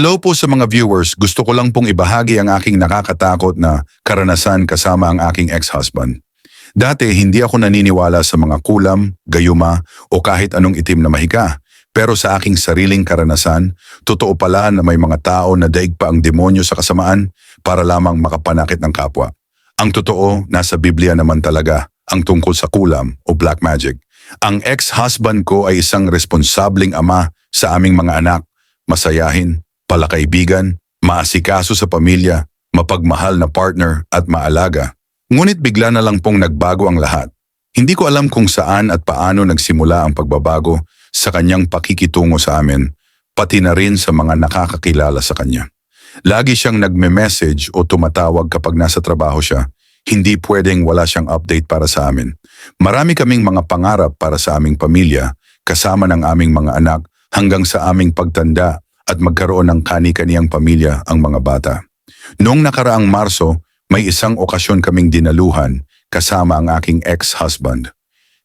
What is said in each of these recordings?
Hello po sa mga viewers. Gusto ko lang pong ibahagi ang aking nakakatakot na karanasan kasama ang aking ex-husband. Dati hindi ako naniniwala sa mga kulam, gayuma o kahit anong itim na mahika. Pero sa aking sariling karanasan, totoo pala na may mga tao na daig pa ang demonyo sa kasamaan para lamang makapanakit ng kapwa. Ang totoo, nasa Biblia naman talaga ang tungkol sa kulam o black magic. Ang ex-husband ko ay isang responsabling ama sa aming mga anak, masayahin, palakaibigan, maasikaso sa pamilya, mapagmahal na partner at maalaga. Ngunit bigla na lang pong nagbago ang lahat. Hindi ko alam kung saan at paano nagsimula ang pagbabago sa kanyang pakikitungo sa amin, pati na rin sa mga nakakakilala sa kanya. Lagi siyang nagme-message o tumatawag kapag nasa trabaho siya. Hindi pwedeng wala siyang update para sa amin. Marami kaming mga pangarap para sa aming pamilya, kasama ng aming mga anak hanggang sa aming pagtanda at magkaroon ng kani-kaniyang pamilya ang mga bata. Noong nakaraang Marso, may isang okasyon kaming dinaluhan kasama ang aking ex-husband.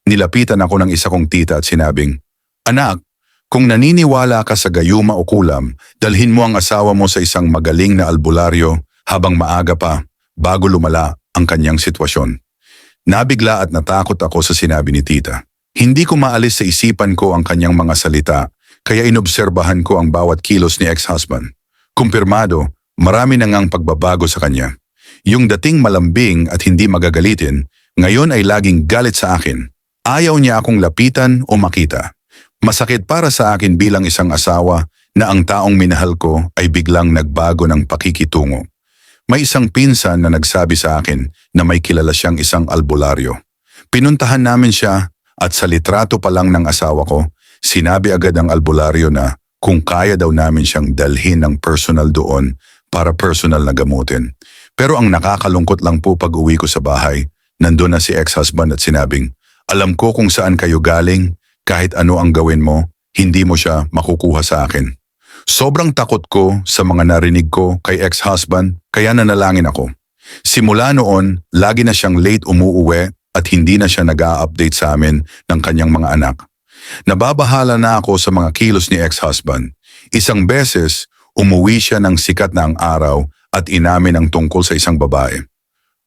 Nilapitan ako ng isa kong tita at sinabing, Anak, kung naniniwala ka sa gayuma o kulam, dalhin mo ang asawa mo sa isang magaling na albularyo habang maaga pa bago lumala ang kanyang sitwasyon. Nabigla at natakot ako sa sinabi ni tita. Hindi ko maalis sa isipan ko ang kanyang mga salita kaya inobserbahan ko ang bawat kilos ni ex-husband. Kumpirmado, marami na ngang pagbabago sa kanya. Yung dating malambing at hindi magagalitin, ngayon ay laging galit sa akin. Ayaw niya akong lapitan o makita. Masakit para sa akin bilang isang asawa na ang taong minahal ko ay biglang nagbago ng pakikitungo. May isang pinsan na nagsabi sa akin na may kilala siyang isang albularyo. Pinuntahan namin siya at sa litrato pa lang ng asawa ko, sinabi agad ang albularyo na kung kaya daw namin siyang dalhin ng personal doon para personal na gamutin. Pero ang nakakalungkot lang po pag uwi ko sa bahay, nandun na si ex-husband at sinabing, alam ko kung saan kayo galing, kahit ano ang gawin mo, hindi mo siya makukuha sa akin. Sobrang takot ko sa mga narinig ko kay ex-husband kaya nanalangin ako. Simula noon, lagi na siyang late umuuwi at hindi na siya nag update sa amin ng kanyang mga anak. Nababahala na ako sa mga kilos ni ex-husband. Isang beses, umuwi siya ng sikat na ang araw at inamin ang tungkol sa isang babae.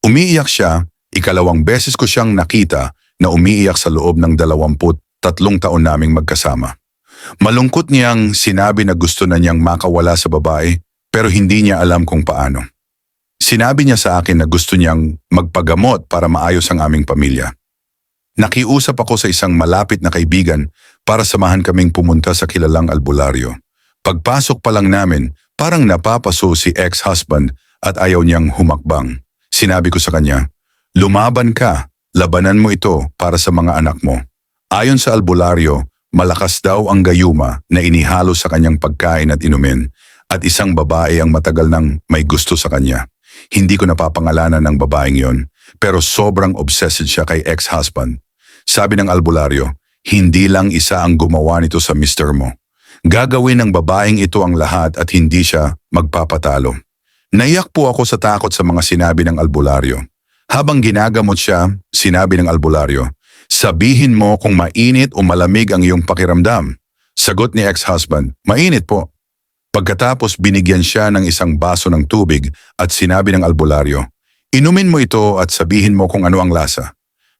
Umiiyak siya, ikalawang beses ko siyang nakita na umiiyak sa loob ng dalawamput tatlong taon naming magkasama. Malungkot niyang sinabi na gusto na niyang makawala sa babae pero hindi niya alam kung paano. Sinabi niya sa akin na gusto niyang magpagamot para maayos ang aming pamilya. Nakiusap ako sa isang malapit na kaibigan para samahan kaming pumunta sa kilalang albularyo. Pagpasok pa lang namin, parang napapaso si ex-husband at ayaw niyang humakbang. Sinabi ko sa kanya, lumaban ka, labanan mo ito para sa mga anak mo. Ayon sa albularyo, malakas daw ang gayuma na inihalo sa kanyang pagkain at inumin at isang babae ang matagal nang may gusto sa kanya. Hindi ko napapangalanan ng babaeng yon, pero sobrang obsessed siya kay ex-husband. Sabi ng albularyo, hindi lang isa ang gumawa nito sa mister mo. Gagawin ng babaeng ito ang lahat at hindi siya magpapatalo. Naiyak po ako sa takot sa mga sinabi ng albularyo. Habang ginagamot siya, sinabi ng albularyo, Sabihin mo kung mainit o malamig ang iyong pakiramdam. Sagot ni ex-husband, mainit po. Pagkatapos binigyan siya ng isang baso ng tubig at sinabi ng albularyo, Inumin mo ito at sabihin mo kung ano ang lasa.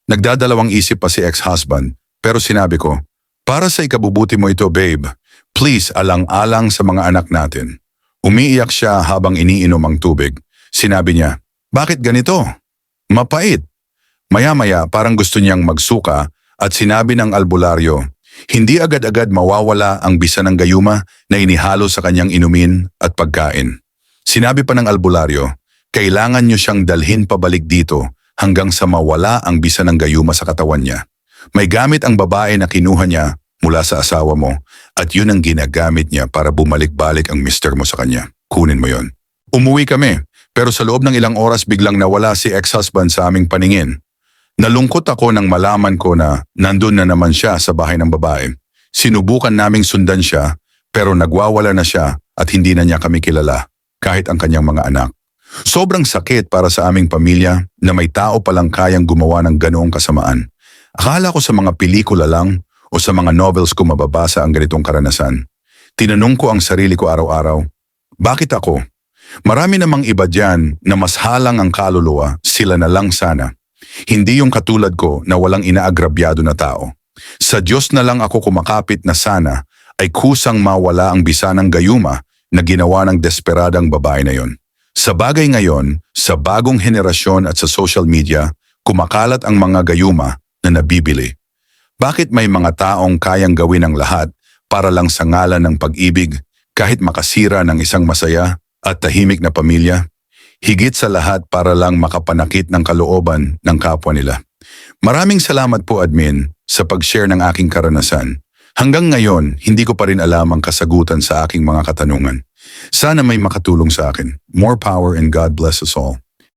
Nagdadalawang isip pa si ex-husband, pero sinabi ko, Para sa ikabubuti mo ito, babe. Please alang-alang sa mga anak natin. Umiiyak siya habang iniinom ang tubig. Sinabi niya, Bakit ganito? Mapait. Maya-maya parang gusto niyang magsuka at sinabi ng albularyo, hindi agad-agad mawawala ang bisa ng gayuma na inihalo sa kanyang inumin at pagkain. Sinabi pa ng albularyo, kailangan niyo siyang dalhin pabalik dito hanggang sa mawala ang bisa ng gayuma sa katawan niya. May gamit ang babae na kinuha niya mula sa asawa mo at yun ang ginagamit niya para bumalik-balik ang mister mo sa kanya. Kunin mo yon. Umuwi kami, pero sa loob ng ilang oras biglang nawala si ex-husband sa aming paningin. Nalungkot ako nang malaman ko na nandun na naman siya sa bahay ng babae. Sinubukan naming sundan siya pero nagwawala na siya at hindi na niya kami kilala kahit ang kanyang mga anak. Sobrang sakit para sa aming pamilya na may tao palang kayang gumawa ng ganoong kasamaan. Akala ko sa mga pelikula lang o sa mga novels ko mababasa ang ganitong karanasan. Tinanong ko ang sarili ko araw-araw, Bakit ako? Marami namang iba dyan na mas halang ang kaluluwa, sila na lang sana. Hindi yung katulad ko na walang inaagrabyado na tao. Sa Diyos na lang ako kumakapit na sana ay kusang mawala ang bisa ng gayuma na ginawa ng desperadang babae na yon. Sa bagay ngayon, sa bagong henerasyon at sa social media, kumakalat ang mga gayuma na nabibili. Bakit may mga taong kayang gawin ang lahat para lang sa ngalan ng pag-ibig kahit makasira ng isang masaya at tahimik na pamilya? Higit sa lahat para lang makapanakit ng kalooban ng kapwa nila. Maraming salamat po admin sa pag-share ng aking karanasan. Hanggang ngayon, hindi ko pa rin alam ang kasagutan sa aking mga katanungan. Sana may makatulong sa akin. More power and God bless us all.